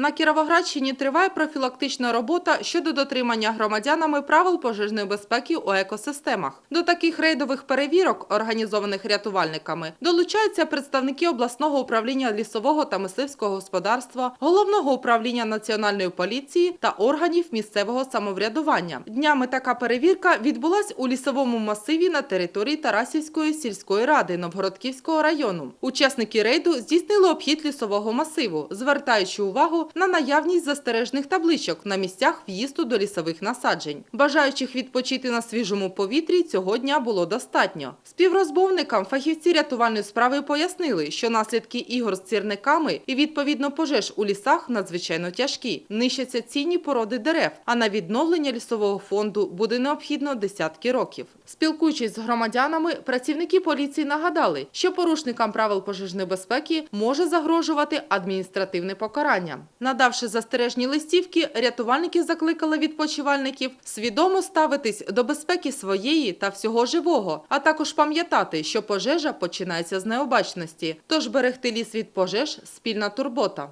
На Кіровоградщині триває профілактична робота щодо дотримання громадянами правил пожежної безпеки у екосистемах. До таких рейдових перевірок, організованих рятувальниками, долучаються представники обласного управління лісового та мисливського господарства, головного управління національної поліції та органів місцевого самоврядування. Днями така перевірка відбулась у лісовому масиві на території Тарасівської сільської ради Новгородківського району. Учасники рейду здійснили обхід лісового масиву, звертаючи увагу на наявність застережних табличок на місцях в'їзду до лісових насаджень. Бажаючих відпочити на свіжому повітрі цього дня було достатньо. Співрозмовникам фахівці рятувальної справи пояснили, що наслідки ігор з цірниками і відповідно пожеж у лісах надзвичайно тяжкі. Нищаться цінні породи дерев, а на відновлення лісового фонду буде необхідно десятки років. Спілкуючись з громадянами, працівники поліції нагадали, що порушникам правил пожежної безпеки може загрожувати адміністративне покарання. Надавши застережні листівки, рятувальники закликали відпочивальників свідомо ставитись до безпеки своєї та всього живого, а також пам'ятати, що пожежа починається з необачності. Тож берегти ліс від пожеж спільна турбота.